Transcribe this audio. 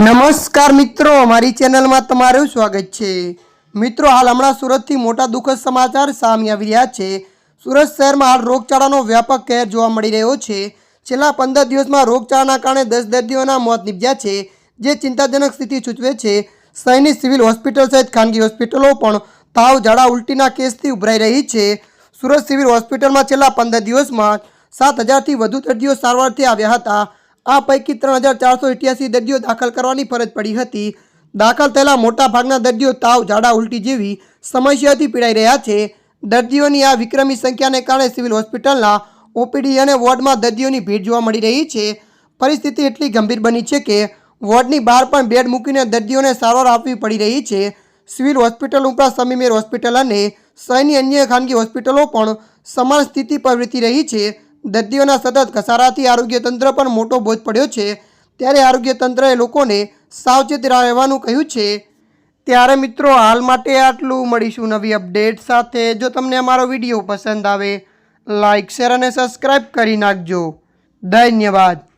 નમસ્કાર મિત્રો, અમારી ચેનલમાં તમારું સ્વાગત છે. મિત્રો, હાલ હમણાં સુરતથી મોટા દુઃખદ સમાચાર સામે આવી રહ્યા છે. સુરત શહેરમાં હાલ રોગચાળાનો વ્યાપક કહેર જોવા મળી રહ્યો છે. છેલ્લા પંદર દિવસમાં રોગચાળાના કારણે દસ દર્દીઓના મોત નીપજ્યા છે, જે ચિંતાજનક સ્થિતિ સૂચવે છે. શહેરની સિવિલ હોસ્પિટલ સહિત ખાનગી હોસ્પિટલો પણ તાવ ઝાડા ઉલટીના કેસથી ઉભરાઈ રહી છે. સુરત સિવિલ હોસ્પિટલમાં છેલ્લા પંદર દિવસમાં સાત હજારથી વધુ દર્દીઓ સારવારથી આવ્યા હતા. આ પૈકી ત્રણ હજાર ચારસો ઇઠ્યાસી દર્દીઓ દાખલ કરવાની ફરજ પડી હતી. દાખલ થયેલા મોટા ભાગના દર્દીઓ તાવ, ઝાડા, ઉલટી જેવી સમસ્યાઓથી પીડાઈ રહ્યા છે. દર્દીઓની આ વિક્રમી સંખ્યાને કારણે સિવિલ હોસ્પિટલના ઓપીડી અને વોર્ડમાં દર્દીઓની ભીડ જોવા મળી રહી છે. પરિસ્થિતિ એટલી ગંભીર બની છે કે વોર્ડની બહાર પણ બેડ મૂકીને દર્દીઓને સારવાર આપવી પડી રહી છે. સિવિલ હોસ્પિટલ ઉપરાંત સમીમેર હોસ્પિટલ અને શહેરની અન્ય ખાનગી હોસ્પિટલો પણ સમાન સ્થિતિ પર વીતી રહી છે. દર્દીઓના સતત ઘસારાથી આરોગ્ય તંત્ર પર મોટો બોજ પડ્યો છે. ત્યારે આરોગ્ય તંત્રએ લોકોને સાવચેત રહેવાનું કહ્યું છે. ત્યારે મિત્રો, હાલ માટે આટલું. મળીશું નવી અપડેટ સાથે. જો તમને અમારો વીડિયો પસંદ આવે લાઇક શેર અને સબસ્ક્રાઈબ કરી નાખજો. ધન્યવાદ.